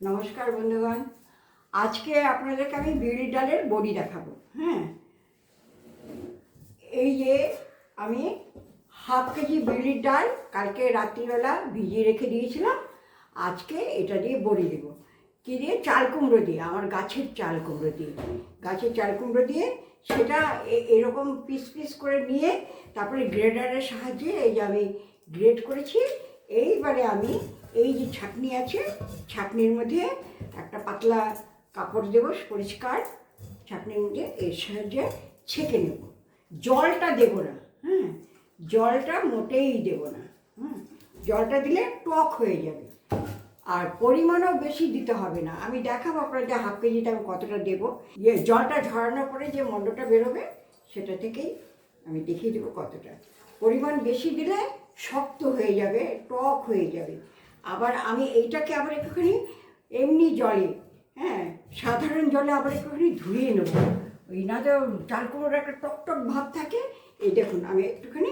নমস্কার বন্ধুগণ। আজকে আপনাদেরকে আমি বিউলি ডালের বড়ি দেখাবো হ্যাঁ? এই যে আমি হাফ কেজি বিউলির ডাল কালকে রাত্রিবেলা ভিজিয়ে রেখে দিয়েছিলাম, আজকে এটা দিয়ে বড়ি দেবো। কী দিয়ে? চাল কুমড়ো দিয়ে, আমার গাছের চাল কুমড়ো দিয়ে। গাছের চাল কুমড়ো দিয়ে সেটা এরকম পিস পিস করে নিয়ে তারপরে গ্রেডারের সাহায্যে এই যে আমি গ্রেড করেছি, এইবারে আমি এই যে ছাকনি আছে, ছাকনির মধ্যে একটা পাতলা কাপড় দেবো, পরিষ্কার। ছাকনির মধ্যে এর সাহায্যে ছেঁকে নেব। জলটা দেবো না হ্যাঁ? জলটা মোটেই দেবো না, হুম? জলটা দিলে টক হয়ে যাবে। আর পরিমাণও বেশি দিতে হবে না। আমি দেখাবো আপনার যে হাফ কেজিটা আমি কতটা দেবো। ইয়ে জলটা ঝরানোর পরে যে মণ্ডটা বেরোবে, সেটা থেকেই আমি দেখিয়ে দেবো কতটা। পরিমাণ বেশি দিলে শক্ত হয়ে যাবে, টক হয়ে যাবে। আবার আমি এইটাকে আবার একটুখানি এমনি জলে হ্যাঁ সাধারণ জলে আবার একটুখানি ধুয়ে নেব। ওই না তো চাল কুমড়োর একটা টক টক ভাব থাকে, এই দেখুন, আমি একটুখানি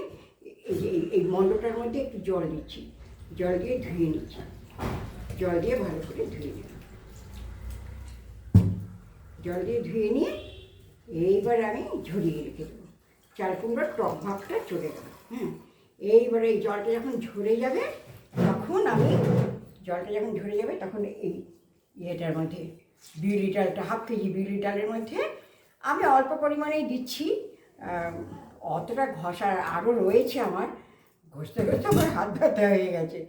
এই এই- মণ্ডটার মধ্যে একটু জল দিচ্ছি। জল দিয়ে ধুয়ে নিচ্ছি। জল দিয়ে ভালো করে ধুয়ে নিলাম। জল দিয়ে ধুয়ে নিয়ে এইবার আমি ঝরিয়ে রেখে দেবো। চাল টক ভাবটা চলে গেল হ্যাঁ। এইবারে এই জলটা যখন ঝরে যাবে তখন আমি জলটা যখন ঝরে যাবে তখন এই ইয়েটার মধ্যে বিউলি ডালটা হাফ কেজি বিউলি ডালের মধ্যে আমি অল্প পরিমাণেই দিচ্ছি। অতটা ঘষার আরও রয়েছে আমার। ঘষতে ঘষতে আমার হাত ব্যথা হয়ে গেছে।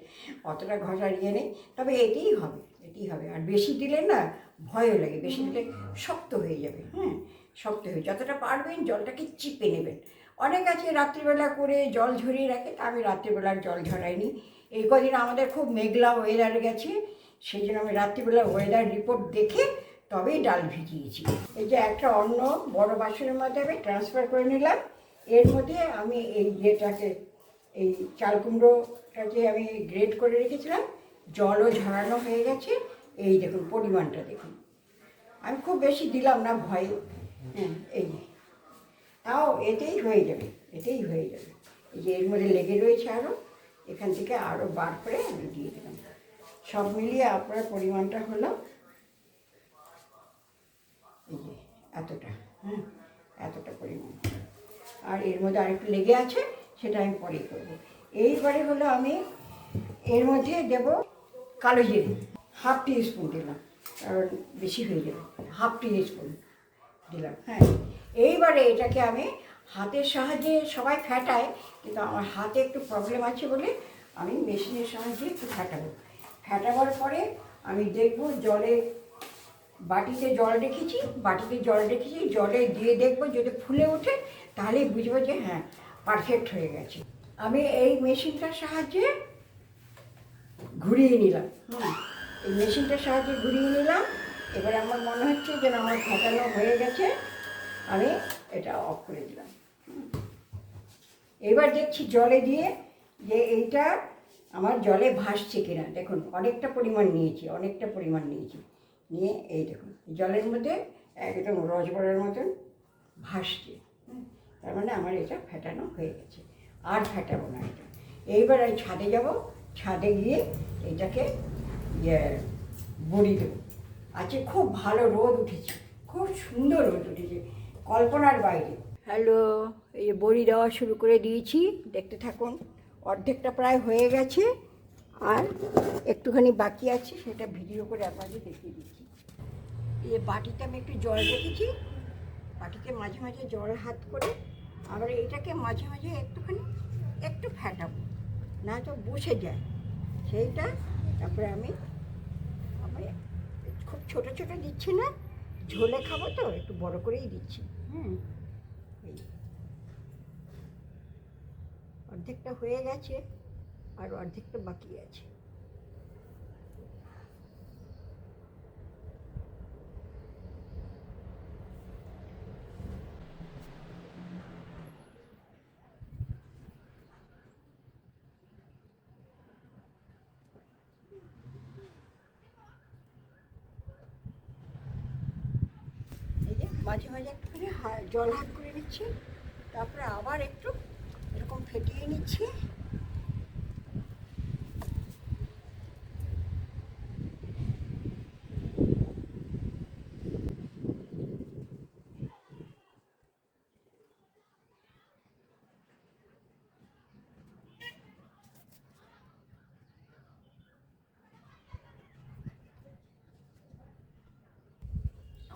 অতটা ঘষার ইয়ে নেই। তবে এতেই হবে এতেই হবে। আর বেশি দিলে না ভয়ও লাগে, বেশি দিলে শক্ত হয়ে যাবে হ্যাঁ। শক্ত হয়ে যতটা পারবেন জলটাকে চিপে নেবেন। অনেক আছে রাত্রিবেলা করে জল ঝরিয়ে রাখে, তা আমি রাত্রিবেলার জল ঝরাইনি। এই কদিন আমাদের খুব মেঘলা ওয়েদার গেছে, সেই জন্য আমি রাত্রিবেলা ওয়েদার রিপোর্ট দেখে তবেই ডাল ভিজিয়েছি। এই যে একটা অন্য বড় বাসনের মধ্যে আমি ট্রান্সফার করে নিলাম। এর মধ্যে আমি এই ইয়েটাকে, এই চাল কুমড়োটাকে আমি গ্রেড করে রেখেছিলাম। জলও ঝরানো হয়ে গেছে। এই দেখুন পরিমাণটা দেখুন। আমি খুব বেশি দিলাম না, ভয়ে। হ্যাঁ এই তাও এতেই হয়ে যাবে এতেই হয়ে যাবে। এই যে এর মধ্যে লেগে রয়েছে আরও এখান থেকে আরও বার করে আমি দিয়ে দিলাম। সব মিলিয়ে আপনার পরিমাণটা হলো এই যে এতটা হ্যাঁ এতটা পরিমাণ। আর এর মধ্যে আরেকটু লেগে আছে, সেটা আমি পরে করব। এইবারে হলো আমি এর মধ্যে দেব কালো জিরে, হাফ টি স্পুন দিলাম, কারণ বেশি হয়ে যাবে, হাফ টি স্পুন। দিলাম হ্যাঁ। এইবারে এটাকে আমি হাতের সাহায্যে সবাই ফ্যাটায় কিন্তু আমার হাতে একটু প্রবলেম আছে বলে আমি মেশিনের সাহায্যে একটু ফ্যাটাবো ফ্যাটাবার পরে আমি দেখব জলে বাটিতে জল রেখেছি, বাটিতে জল রেখেছি, জলে দিয়ে দেখব যদি ফুলে ওঠে তাহলেই বুঝব যে হ্যাঁ পারফেক্ট হয়ে গেছে। আমি এই মেশিনটার সাহায্যে ঘুরিয়ে নিলাম, হুম। এই মেশিনটার সাহায্যে ঘুরিয়ে নিলাম এবার আমার মনে হচ্ছে যেন আমার ফাটানো হয়ে গেছে। আমি এটা অফ করে দিলাম। এবার দেখছি জলে দিয়ে যে এইটা আমার জলে ভাসছে কিনা। দেখুন, অনেকটা পরিমাণ নিয়েছি, অনেকটা পরিমাণ নিয়েছি। নিয়ে এই দেখুন, জলের মধ্যে একদম রজবড়ার মতন ভাসছে। তার মানে আমার এটা ফেটানো হয়ে গেছে। আর ফেটাবো না এটা। এইবার আমি ছাদে যাব। ছাদে গিয়ে এটাকে ইয়ে বড়ি দেবো। আজকে খুব ভালো রোদ উঠেছে, খুব সুন্দর রোদ উঠেছে, কল্পনার বাইরে। হ্যালো, এই যে বড়ি দেওয়া শুরু করে দিয়েছি, দেখতে থাকুন, অর্ধেকটা প্রায় হয়ে গেছে, আর একটুখানি বাকি আছে, সেটা ভিডিও করে আপনাদের দেখিয়ে দিচ্ছি। এই বাটিতে আমি একটু জল রেখেছি, বাটিতে মাঝে মাঝে জল হাত করে, আবার এটাকে মাঝে মাঝে একটুখানি, একটু ফ্যাটাবো না তো বসে যায়। সেইটা তারপরে আমি আমি খুব ছোট ছোট দিচ্ছি না ঝোলে খাব তো একটু বড় করেই দিচ্ছি। হুম। এই অর্ধেকটা হয়ে গেছে আর অর্ধেকটা বাকি আছে এই যে মাঝে মাঝে একটুখানি জল হাত করে নিচ্ছি তারপরে আবার একটু এরকম ফেটিয়ে নিচ্ছি।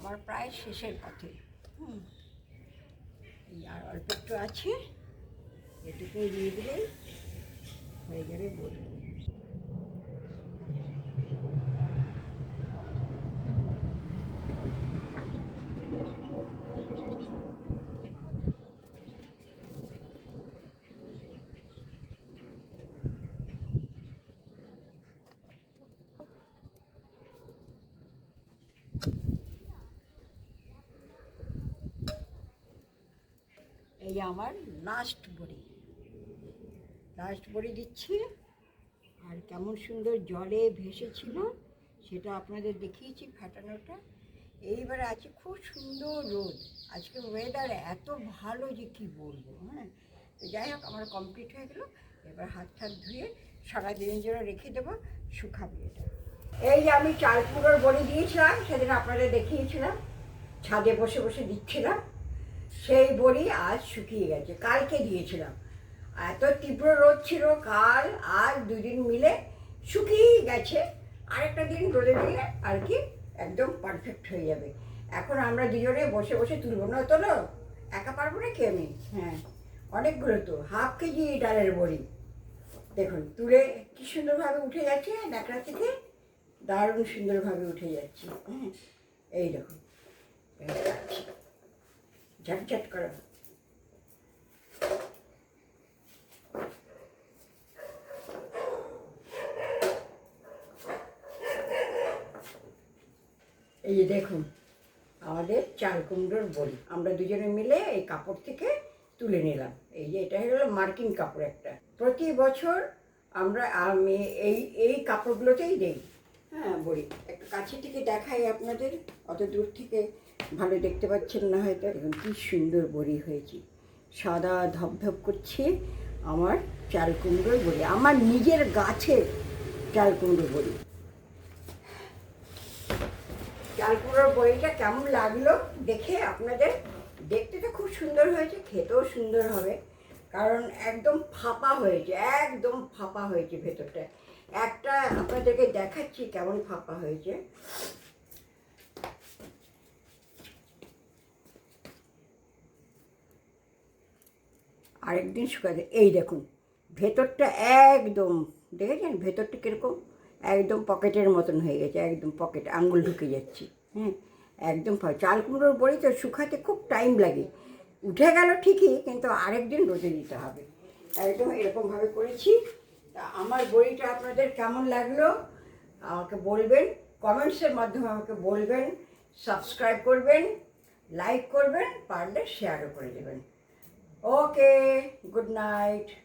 আমার প্রায় শেষের পথে। হুম। এই আর অল্প একটু আছে। এটুকুই দিয়ে দিলেই হয়ে গেলে বড়ি এই আমার লাস্ট বড়ি। লাস্ট বড়ি দিচ্ছি। আর কেমন সুন্দর জলে ভেসেছিল, সেটা আপনাদের দেখিয়েছি ফাটানোটা। এইবারে আছে খুব সুন্দর রোদ। আজকে ওয়েদার এত ভালো যে কি বলব হ্যাঁ? তো যাই হোক, আমার কমপ্লিট হয়ে গেলো। এবার হাত টাত ধুয়ে সারাদিনের জন্য রেখে দেবো শুকাবে এটা। এই যে আমি চাল কুমড়োর বড়ি দিয়েছিলাম, সেদিন আপনাদের দেখিয়েছিলাম। ছাদে বসে বসে দিচ্ছিলাম। সেই বড়ি আজ শুকিয়ে গেছে, কালকে দিয়েছিলাম। এত তীব্র রোদ ছিল, কাল আজ দুদিন মিলে শুকিয়ে গেছে, আরেকটা দিন রোদে দিলে আর কি একদম পারফেক্ট হয়ে যাবে। এখন আমরা দুজনে বসে বসে তুলবো, না তোলো একা পারব না কি আমি? হ্যাঁ অনেকগুলো তো, হাফ কেজি ডালের বড়ি। দেখুন, তুলে কি সুন্দরভাবে উঠে যাচ্ছে ন্যাকড়া থেকে দারুণ সুন্দরভাবে উঠে যাচ্ছে। হ্যাঁ এই দেখুন। ঝটঝট করো। এই যে দেখুন, আমাদের চাল কুমড়োর বড়ি। আমরা দুজনে মিলে এই কাপড় থেকে তুলে নিলাম। এই যে এটা হলো মার্কিন কাপড় একটা। প্রতি বছর আমরা, আমি এই এই কাপড়গুলোতেই দেই। হ্যাঁ বড়ি। একটু কাছে থেকে দেখাই আপনাদের, অত দূর থেকে। ভালো দেখতে পাচ্ছেন না হয়তো। দেখুন কি সুন্দর বড়ি হয়েছে। সাদা ধপধপ করছে আমার চাল কুমড়োর বড়ি। আমার নিজের গাছের চাল কুমড়ো বড়ি। চাল কুমড়োর বড়িটা কেমন লাগল দেখে আপনাদের? দেখতে তো খুব সুন্দর হয়েছে, খেতেও সুন্দর হবে। কারণ একদম ফাঁপা হয়েছে, একদম ফাঁপা হয়েছে ভেতরটা। একটা আপনাদেরকে দেখাচ্ছি কেমন ফাঁপা হয়েছে। আরেকদিন শুকাতে। এই দেখুন, ভেতরটা একদম, দেখেছেন? ভেতরটা কীরকম? একদম পকেটের মতন হয়ে গেছে, একদম পকেট, আঙুল ঢুকে যাচ্ছে হ্যাঁ? একদম চাল কুমড়োর বড়ি তো শুকাতে খুব টাইম লাগে। উঠে গেল ঠিকই, কিন্তু আরেকদিন রোদে দিতে হবে। একদম এরকমভাবে করেছি। তা আমার বড়িটা আপনাদের কেমন লাগল, আমাকে বলবেন। কমেন্টসের মাধ্যমে আমাকে বলবেন, সাবস্ক্রাইব করবেন, লাইক করবেন, পারলে শেয়ারও করে দেবেন। Okay, good night.